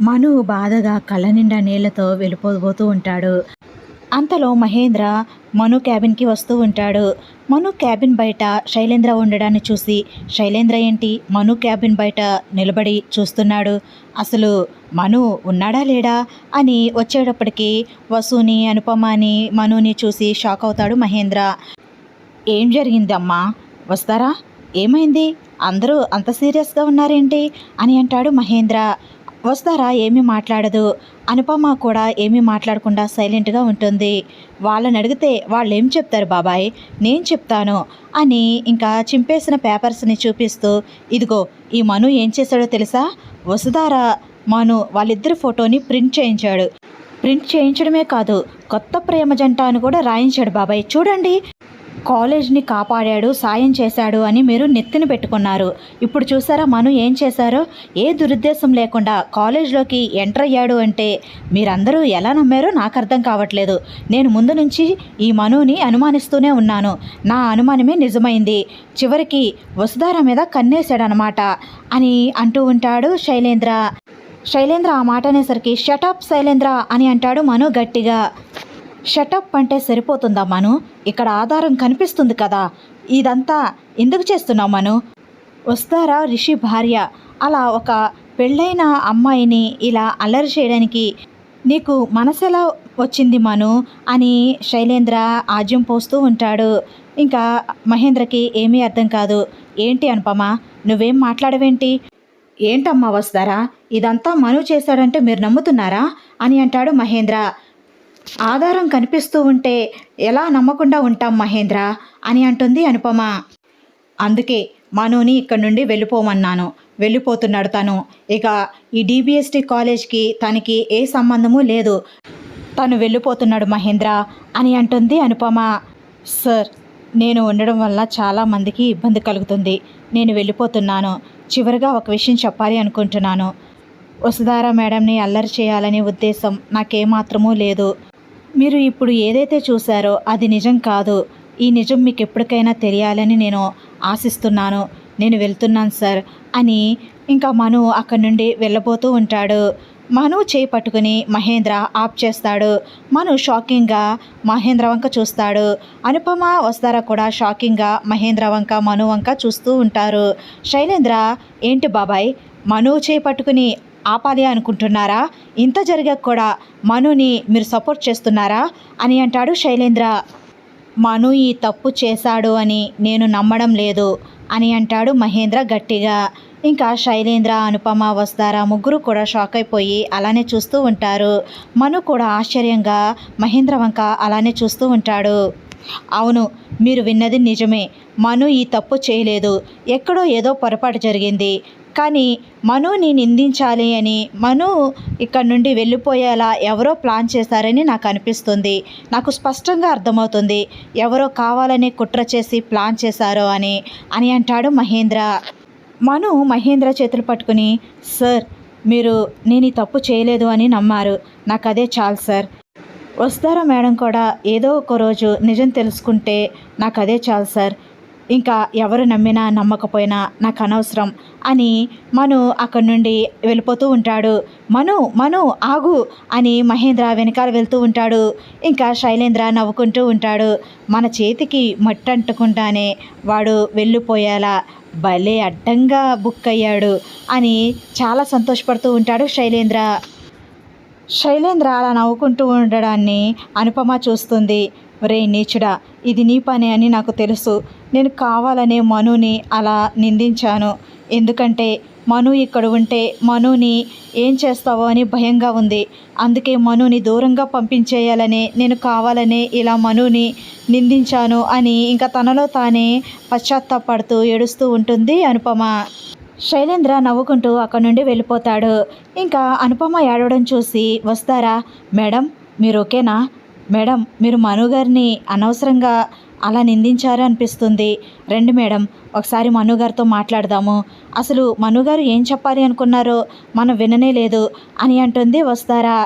మను బాధగా కళ్ళ నిండా నీళ్ళతో వెళ్ళిపోబోతూ ఉంటాడు. అంతలో మహేంద్ర మను క్యాబిన్కి వస్తూ ఉంటాడు. మను క్యాబిన్ బయట శైలేంద్ర ఉండడాన్ని చూసి శైలేంద్ర ఏంటి? మను క్యాబిన్ బయట నిలబడి చూస్తున్నాడు. అసలు మను ఉన్నాడా లేడా? అని వచ్చేటప్పటికి వసుని అనుపమని మనుని చూసి షాక్ అవుతాడు మహేంద్ర. ఏం జరిగిందమ్మా? వస్తారా? ఏమైంది? అందరూ అంత సీరియస్గా ఉన్నారేంటి? అని అంటాడు మహేంద్ర. వస్తారా? ఏమీ మాట్లాడదు. అనుపమ కూడా ఏమీ మాట్లాడకుండా సైలెంట్గా ఉంటుంది. వాళ్ళని అడిగితే వాళ్ళు ఏం చెప్తారు బాబాయ్? నేను చెప్తాను అని ఇంకా చింపేసిన పేపర్స్ని చూపిస్తూ ఇదిగో ఈ మను ఏం చేశాడో తెలుసా? వసుధార మను వాళ్ళిద్దరి ఫోటోని ప్రింట్ చేయించాడు. ప్రింట్ చేయించడమే కాదు కొత్త ప్రేమ జంట అని కూడా రాయించాడు బాబాయ్. చూడండి. కాలేజ్ని కాపాడాడు సాయం చేశాడు అని మీరు నెత్తిన పెట్టుకున్నారు. ఇప్పుడు చూసారా మను ఏం చేశారో? ఏ దురుద్దేశం లేకుండా కాలేజ్లోకి ఎంటర్ అయ్యాడు అంటే మీరందరూ ఎలా నమ్మారో నాకు అర్థం కావట్లేదు. నేను ముందు నుంచి ఈ మనుని అనుమానిస్తూనే ఉన్నాను. నా అనుమానమే నిజమైంది. చివరికి వసుధార మీద కన్నేశాడనమాట అని అంటూ ఉంటాడు శైలేంద్ర. శైలేంద్ర ఆ మాట అనేసరికి షటప్ శైలేంద్ర అని అంటాడు మను గట్టిగా. షటప్ అంటే సరిపోతుందా మను? ఇక్కడ ఆధారం కనిపిస్తుంది కదా. ఇదంతా ఎందుకు చేస్తున్నావు మను? వస్తారా రిషి భార్య? అలా ఒక పెళ్ళైన అమ్మాయిని ఇలా అల్లరి చేయడానికి నీకు మనసెలా వచ్చింది మను? అని శైలేంద్ర ఆజ్యం పోస్తూ ఉంటాడు. ఇంకా మహేంద్రకి ఏమీ అర్థం కాదు. ఏంటి అనుపమ నువ్వేం మాట్లాడవేంటి? ఏంటమ్మా వస్తారా? ఇదంతా మను చేశాడంటే మీరు నమ్ముతున్నారా? అని అంటాడు మహేంద్ర. ఆధారం కనిపిస్తూ ఉంటే ఎలా నమ్మకుండా ఉంటాం మహేంద్ర? అని అంటుంది అనుపమ. అందుకే మనోని ఇక్కడ నుండి వెళ్ళిపోమన్నాను. వెళ్ళిపోతున్నాడు తను. ఇక ఈ డిబిఎస్టీ కాలేజ్కి తనకి ఏ సంబంధము లేదు. తను వెళ్ళిపోతున్నాడు మహేంద్ర అని అంటుంది అనుపమ. సార్ నేను ఉండడం వల్ల చాలామందికి ఇబ్బంది కలుగుతుంది. నేను వెళ్ళిపోతున్నాను. చివరిగా ఒక విషయం చెప్పాలి అనుకుంటున్నాను. వసుధార మేడంని అల్లరి చేయాలనే ఉద్దేశం నాకేమాత్రమూ లేదు. మీరు ఇప్పుడు ఏదైతే చూశారో అది నిజం కాదు. ఈ నిజం మీకు ఎప్పటికైనా తెలియాలని నేను ఆశిస్తున్నాను. నేను వెళ్తున్నాను సార్ అని ఇంకా మను అక్కడి నుండి వెళ్ళబోతూ ఉంటాడు. మను చేయి పట్టుకుని మహేంద్ర ఆప్ చేస్తాడు. మను షాకింగ్గా మహేంద్ర వంక చూస్తాడు. అనుపమ వస్తారా కూడా షాకింగ్గా మహేంద్ర వంక మను వంక చూస్తూ ఉంటారు. శైలేంద్ర ఏంటి బాబాయ్? మను చేయి పట్టుకుని ఆపాలి అనుకుంటున్నారా? ఇంత జరిగాక కూడా మనుని మీరు సపోర్ట్ చేస్తున్నారా? అని అంటాడు శైలేంద్ర. మను ఈ తప్పు చేశాడు అని నేను నమ్మడం లేదు అని అంటాడు మహేంద్ర గట్టిగా. ఇంకా శైలేంద్ర అనుపమ వస్తారా ముగ్గురు కూడా షాక్ అయిపోయి అలానే చూస్తూ ఉంటారు. మను కూడా ఆశ్చర్యంగా మహేంద్ర వంక అలానే చూస్తూ ఉంటాడు. అవును మీరు విన్నది నిజమే. మను ఈ తప్పు చేయలేదు. ఎక్కడో ఏదో పొరపాటు జరిగింది. కానీ మనుని నిందించాలి అని మను ఇక్కడ నుండి వెళ్ళిపోయేలా ఎవరో ప్లాన్ చేశారని నాకు అనిపిస్తుంది. నాకు స్పష్టంగా అర్థమవుతుంది ఎవరో కావాలని కుట్ర చేసి ప్లాన్ చేశారో అని అని అంటాడు మహేంద్ర. మను మహేంద్ర చేతులు పట్టుకుని సార్ మీరు నేను ఈ తప్పు చేయలేదు అని నమ్మారు. నాకు అదే చాలు సార్. వస్తారా మేడం కూడా? ఏదో ఒక రోజు నిజం తెలుసుకుంటే నాకు అదే చాలు సార్. ఇంకా ఎవరు నమ్మినా నమ్మకపోయినా నాకు అనవసరం అని మను అక్కడి నుండి వెళ్ళిపోతూ ఉంటాడు. మను మను ఆగు అని మహేంద్ర వెనకాల వెళ్తూ ఉంటాడు. ఇంకా శైలేంద్ర నవ్వుకుంటూ ఉంటాడు. మన చేతికి మట్టి వాడు వెళ్ళిపోయేలా భలే అడ్డంగా బుక్ అయ్యాడు అని చాలా సంతోషపడుతూ ఉంటాడు శైలేంద్ర. శైలేంద్ర అలా నవ్వుకుంటూ ఉండడాన్ని అనుపమ చూస్తుంది. ఒరే నీచుడా ఇది నీ పని అని నాకు తెలుసు. నేను కావాలనే మనుని అలా నిందించాను. ఎందుకంటే మను ఇక్కడ ఉంటే మనుని ఏం చేస్తావో అని భయంగా ఉంది. అందుకే మనుని దూరంగా పంపించేయాలని నేను కావాలనే ఇలా మనుని నిందించాను అని ఇంకా తనలో తానే పశ్చాత్తాపడుతూ ఏడుస్తూ ఉంటుంది అనుపమ. శైలేంద్ర నవ్వుకుంటూ అక్కడి నుండి వెళ్ళిపోతాడు. ఇంకా అనుపమ ఏడవడం చూసి వస్తారా? మేడం మీరు ఓకేనా? మేడం మీరు మను గారిని అనవసరంగా అలా నిందించారు అనిపిస్తుంది. రండి మేడం ఒకసారి మనుగారితో మాట్లాడదాము. అసలు మనుగారు ఏం చెప్పాలి అనుకున్నారో మనం విననే లేదు అని అంటుంది వస్తారా.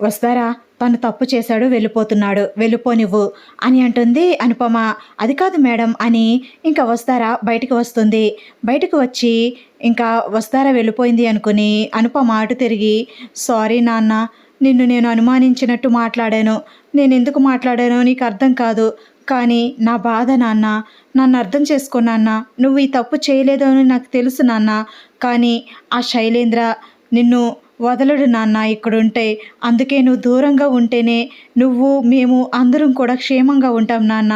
వస్తారా తను తప్పు చేశాడు వెళ్ళిపోతున్నాడు. వెళ్ళిపోనివ్వు అని అంటుంది అనుపమ. అది కాదు మేడం అని ఇంకా వస్తారా బయటకు వస్తుంది. బయటకు వచ్చి ఇంకా వస్తారా వెళ్ళిపోయింది అనుకుని అనుపమ అటు తిరిగి సారీ నాన్న నిన్ను నేను అనుమానించినట్టు మాట్లాడాను. నేను ఎందుకు మాట్లాడానో నీకు అర్థం కాదు. కానీ నా బాధ నాన్న నన్ను అర్థం చేసుకో నాన్న. నువ్వు ఈ తప్పు చేయలేదు అని నాకు తెలుసు నాన్న. కానీ ఆ శైలేంద్ర నిన్ను వదలడు నాన్న ఇక్కడుంటే. అందుకే నువ్వు దూరంగా ఉంటేనే నువ్వు మేము అందరం కూడా క్షేమంగా ఉంటాం నాన్న.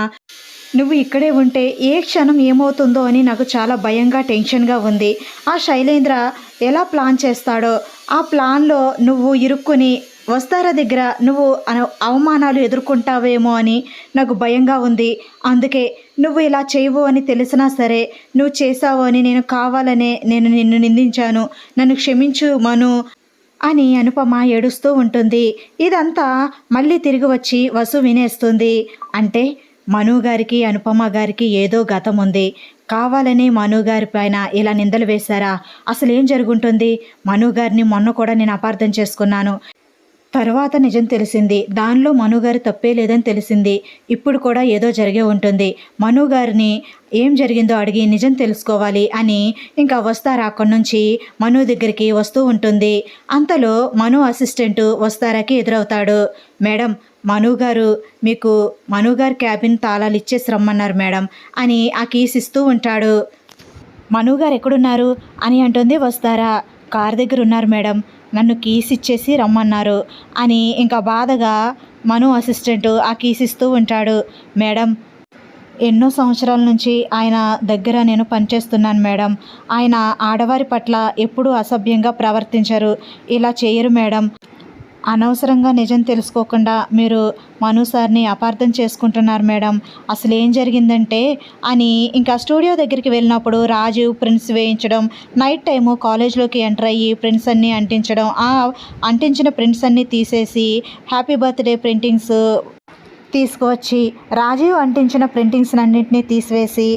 నువ్వు ఇక్కడే ఉంటే ఏ క్షణం ఏమవుతుందో అని నాకు చాలా భయంగా టెన్షన్గా ఉంది. ఆ శైలేంద్ర ఎలా ప్లాన్ చేస్తాడో ఆ ప్లాన్లో నువ్వు ఇరుక్కుని వస్తారా దగ్గర? నువ్వు అన- అవమానాలు ఎదుర్కొంటావేమో అని నాకు భయంగా ఉంది. అందుకే నువ్వు ఇలా చేయవు అని తెలిసినా సరే నువ్వు చేసావు అని నేను కావాలనే నేను నిన్ను నిందించాను. నన్ను క్షమించు మను అని అనుపమ ఏడుస్తూ ఉంటుంది. ఇదంతా మళ్ళీ తిరిగి వచ్చి వసు వినేస్తుంది. అంటే మను గారికి అనుపమ గారికి ఏదో గతం ఉంది. కావాలని మనుగారి పైన ఇలా నిందలు వేశారా? అసలు ఏం జరుగుంటుంది మనుగారిని మొన్న కూడా నేను అపార్థం చేసుకున్నాను. తర్వాత నిజం తెలిసింది. దానిలో మనుగారు తప్పే లేదని తెలిసింది. ఇప్పుడు కూడా ఏదో జరిగే ఉంటుంది. మనుగారిని ఏం జరిగిందో అడిగి నిజం తెలుసుకోవాలి అని ఇంకా వస్తారా అక్కడి నుంచి? మను దగ్గరికి వస్తూ ఉంటుంది. అంతలో మను అసిస్టెంట్ వస్తారాకి ఎదురవుతాడు. మేడం మను గారు మీకు మను క్యాబిన్ తాళాలు ఇచ్చేసి రమ్మన్నారు మేడం అని ఆ కీస్ ఇస్తూ ఉంటాడు. మను గారు ఎక్కడున్నారు? అని అంటుంది వస్తారా. కార్ దగ్గర ఉన్నారు మేడం. నన్ను కీస్ ఇచ్చేసి రమ్మన్నారు అని ఇంకా బాధగా మను అసిస్టెంట్ ఆ కీస్ ఇస్తూ ఉంటాడు. మేడం ఎన్నో సంవత్సరాల నుంచి ఆయన దగ్గర నేను పనిచేస్తున్నాను మేడం. ఆయన ఆడవారి పట్ల ఎప్పుడూ అసభ్యంగా ప్రవర్తించరు. ఇలా చేయరు మేడం. అనవసరంగా నిజం తెలుసుకోకుండా మీరు మను సార్ని అపార్థం చేసుకుంటున్నారు మేడం. అసలు ఏం జరిగిందంటే అని ఇంకా స్టూడియో దగ్గరికి వెళ్ళినప్పుడు రాజు ప్రిన్స్ వేయించడం నైట్ టైము కాలేజ్లోకి ఎంటర్ అయ్యి ప్రింట్స్ అన్నీ అంటించడం ఆ అంటించిన ప్రింట్స్ అన్నీ తీసేసి హ్యాపీ బర్త్డే ప్రింటింగ్స్ తీసుకువచ్చి రాజీవ్ అంటించిన ప్రింటింగ్స్ అన్నింటినీ తీసివేసి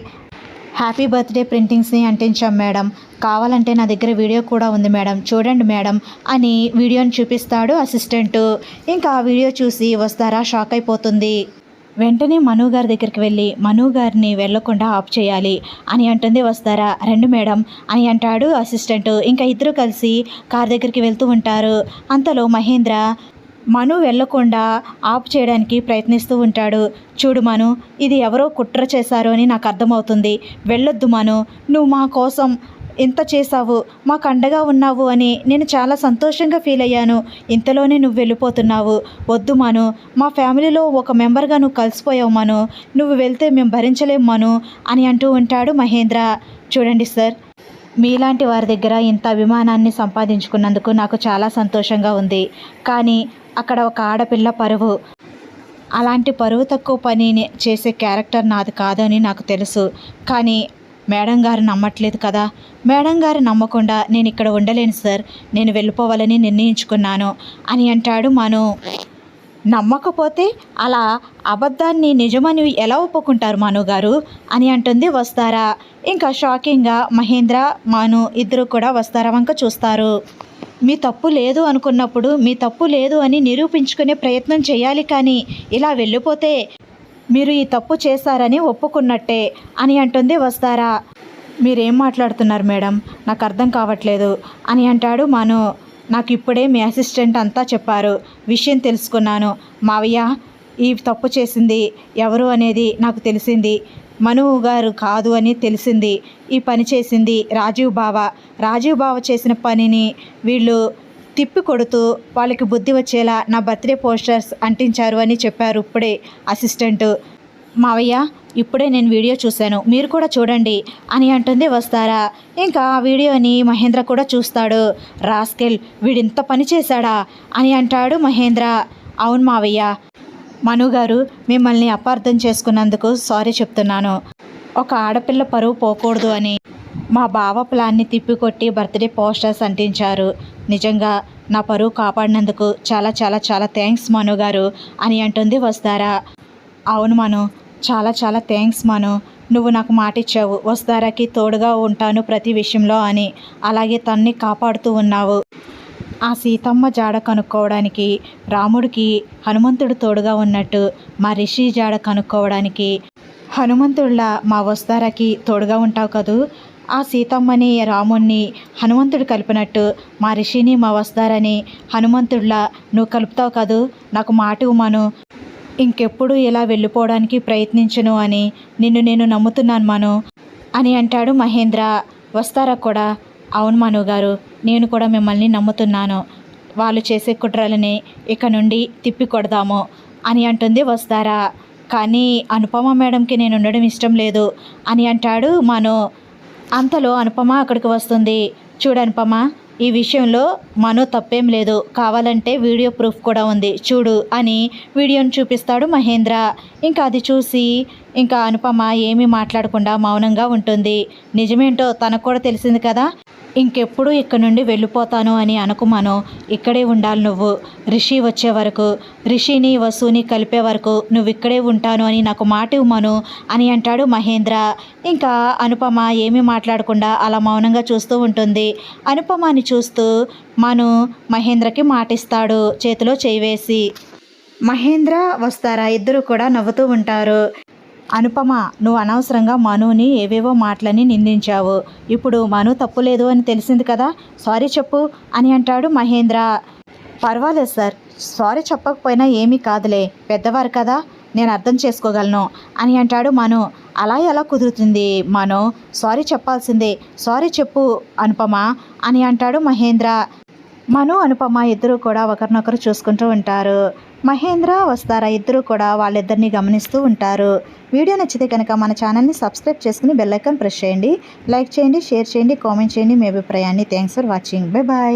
హ్యాపీ బర్త్డే ప్రింటింగ్స్ని అంటించాం మేడం. కావాలంటే నా దగ్గర వీడియో కూడా ఉంది మేడం. చూడండి మేడం. అని వీడియోని చూపిస్తాడు అసిస్టెంట్. ఇంకా ఆ వీడియో చూసి వస్తారా? షాక్ అయిపోతుంది. వెంటనే మను గారి దగ్గరికి వెళ్ళి మను గారిని వెళ్ళకుండా ఆఫ్ చేయాలి. అని అంటుంది వస్తారా? రండి మేడం. అని అంటాడు అసిస్టెంట్. ఇంకా ఇద్దరు కలిసి కార్ దగ్గరికి వెళ్తూ ఉంటారు. అంతలో మహేంద్ర మను వెళ్ళకుండా ఆపు చేయడానికి ప్రయత్నిస్తూ ఉంటాడు. చూడు మను ఇది ఎవరో కుట్ర చేశారు అని నాకు అర్థమవుతుంది. వెళ్ళొద్దు మను నువ్వు మా కోసం ఇంత చేశావు మాకు అండగా ఉన్నావు అని నేను చాలా సంతోషంగా ఫీల్ అయ్యాను. ఇంతలోనే నువ్వు వెళ్ళిపోతున్నావు. వద్దు మను మా ఫ్యామిలీలో ఒక మెంబర్గా నువ్వు కలిసిపోయావు మను. నువ్వు వెళ్తే మేము భరించలేం మను అని అంటూ ఉంటాడు మహేంద్ర. చూడండి సార్ మీలాంటి వారి దగ్గర ఇంత అభిమానాన్ని సంపాదించుకున్నందుకు నాకు చాలా సంతోషంగా ఉంది. కానీ అక్కడ ఒక ఆడపిల్ల పరువు. అలాంటి పరువు తక్కువ పని చేసే క్యారెక్టర్ నాది కాదని నాకు తెలుసు. కానీ మేడం గారు నమ్మట్లేదు కదా. మేడం గారు నమ్మకుండా నేను ఇక్కడ ఉండలేను సార్. నేను వెళ్ళిపోవాలని నిర్ణయించుకున్నాను అని అంటాడు మను. నమ్మకపోతే అలా అబద్ధాన్ని నిజమని ఎలా ఒప్పుకుంటారు మను గారు? అని అంటుంది వస్తారా. ఇంకా షాకింగ్గా మహేంద్ర మను ఇద్దరు కూడా వస్తారా వంక చూస్తారు. మీ తప్పు లేదు అనుకున్నప్పుడు మీ తప్పు లేదు అని నిరూపించుకునే ప్రయత్నం చేయాలి కానీ ఇలా వెళ్ళిపోతే మీరు ఈ తప్పు చేశారని ఒప్పుకున్నట్టే అని అంటుంది వస్తారా. మీరేం మాట్లాడుతున్నారు మేడం? నాకు అర్థం కావట్లేదు అని అంటాడు మను. నాకు ఇప్పుడే మీ అసిస్టెంట్ అంతా చెప్పారు. విషయం తెలుసుకున్నాను. మావయ్య ఈ తప్పు చేసింది ఎవరు అనేది నాకు తెలిసింది. మనువు గారు కాదు అని తెలిసింది. ఈ పని చేసింది రాజీవ్ బావ. రాజీవ్ బావ చేసిన పనిని వీళ్ళు తిప్పి కొడుతూ వాళ్ళకి బుద్ధి వచ్చేలా నా బర్త్డే పోస్టర్స్ అంటించారు అని చెప్పారు ఇప్పుడే అసిస్టెంట్. మావయ్య ఇప్పుడే నేను వీడియో చూశాను. మీరు కూడా చూడండి అని అంటుంది వస్తారా. ఇంకా ఆ వీడియోని మహేంద్ర కూడా చూస్తాడు. రాస్కెల్ వీడింత పని చేశాడా? అని అంటాడు మహేంద్ర. అవును మావయ్య. మను గారు మిమ్మల్ని అపార్థం చేసుకున్నందుకు సారీ చెప్తున్నాను. ఒక ఆడపిల్ల పరువు పోకూడదు అని మా బావ ప్లాన్ని తిప్పికొట్టి బర్త్డే పోస్టర్స్ అంటించారు. నిజంగా నా పరువు కాపాడినందుకు చాలా చాలా చాలా థ్యాంక్స్ మను గారు అని అంటుంది వస్తారా? అవును మను చాలా చాలా థ్యాంక్స్ మను. నువ్వు నాకు మాట ఇచ్చావు వస్తారాకి తోడుగా ఉంటాను ప్రతి విషయంలో అని. అలాగే తన్ని కాపాడుతూ ఉన్నావు. ఆ సీతమ్మ జాడ కనుక్కోవడానికి రాముడికి హనుమంతుడు తోడుగా ఉన్నట్టు మా రిషి జాడ కనుక్కోవడానికి హనుమంతుడిలా మా వస్తారాకి తోడుగా ఉంటావు కదూ? ఆ సీతమ్మని రాముణ్ణి హనుమంతుడు కలిపినట్టు మా రిషిని మా వస్తారని హనుమంతుడిలా నువ్వు కలుపుతావు కదూ? నాకు మాట ఇవ్వమను. ఇంకెప్పుడు ఇలా వెళ్ళిపోవడానికి ప్రయత్నించను అని నిన్ను నేను నమ్ముతున్నాను మను అని అంటాడు మహేంద్ర వస్తారా కూడా. అవును మను గారు నేను కూడా మిమ్మల్ని నమ్ముతున్నాను. వాళ్ళు చేసే కుట్రలని ఇక నుండి తిప్పి కొడదాము అని అంటుంది వస్తారా కానీ అనుపమ మేడంకి నేను ఉండడం ఇష్టం లేదు అని అంటాడు మను. అంతలో అనుపమ అక్కడికి వస్తుంది. చూడు అనుపమ ఈ విషయంలో మనో తప్పేం లేదు. కావాలంటే వీడియో ప్రూఫ్ కూడా ఉంది. చూడు అని వీడియోని చూపిస్తాడు మహేంద్ర. ఇంకా అది చూసి ఇంకా అనుపమ ఏమీ మాట్లాడకుండా మౌనంగా ఉంటుంది. నిజమేంటో తనకు కూడా తెలిసింది కదా. ఇంకెప్పుడు ఇక్కడ నుండి వెళ్ళిపోతాను అని అనుకుమాను ఇక్కడే ఉండాలి నువ్వు. రిషి వచ్చే వరకు రిషిని వసుని కలిపే వరకు నువ్వు ఇక్కడే ఉంటాను అని నాకు మాట ఇవ్వమను అని అంటాడు మహేంద్ర. ఇంకా అనుపమ ఏమీ మాట్లాడకుండా అలా మౌనంగా చూస్తూ ఉంటుంది. అనుపమని చూస్తూ మను మహేంద్రకి మాటిస్తాడు చేతిలో చేయి వేసి. మహేంద్ర వస్తారా? ఇద్దరు కూడా నవ్వుతూ ఉంటారు. అనుపమ నువ్వు అనవసరంగా మనుని ఏవేవో మాటలని నిందించావు. ఇప్పుడు మను తప్పు లేదు అని తెలిసింది కదా? సారీ చెప్పు అని అంటాడు మహేంద్ర. పర్వాలేదు సార్. సారీ చెప్పకపోయినా ఏమీ కాదులే. పెద్దవారు కదా. నేను అర్థం చేసుకోగలను అని అంటాడు మను. అలా ఎలా కుదురుతుంది మను? సారీ చెప్పాల్సిందే. సారీ చెప్పు అనుపమ అని అంటాడు మహేంద్ర. మను అనుపమ ఇద్దరు కూడా ఒకరినొకరు చూసుకుంటూ ఉంటారు. మహేంద్ర వస్తారా? ఇద్దరు కూడా వాళ్ళిద్దరిని గమనిస్తూ ఉంటారు. వీడియో నచ్చితే కనుక మన ఛానల్ని సబ్స్క్రైబ్ చేసుకుని బెల్ ప్రెస్ చేయండి. లైక్ చేయండి షేర్ చేయండి కామెంట్ చేయండి మీ అభిప్రాయాన్ని. Thanks for watching. Bye bye.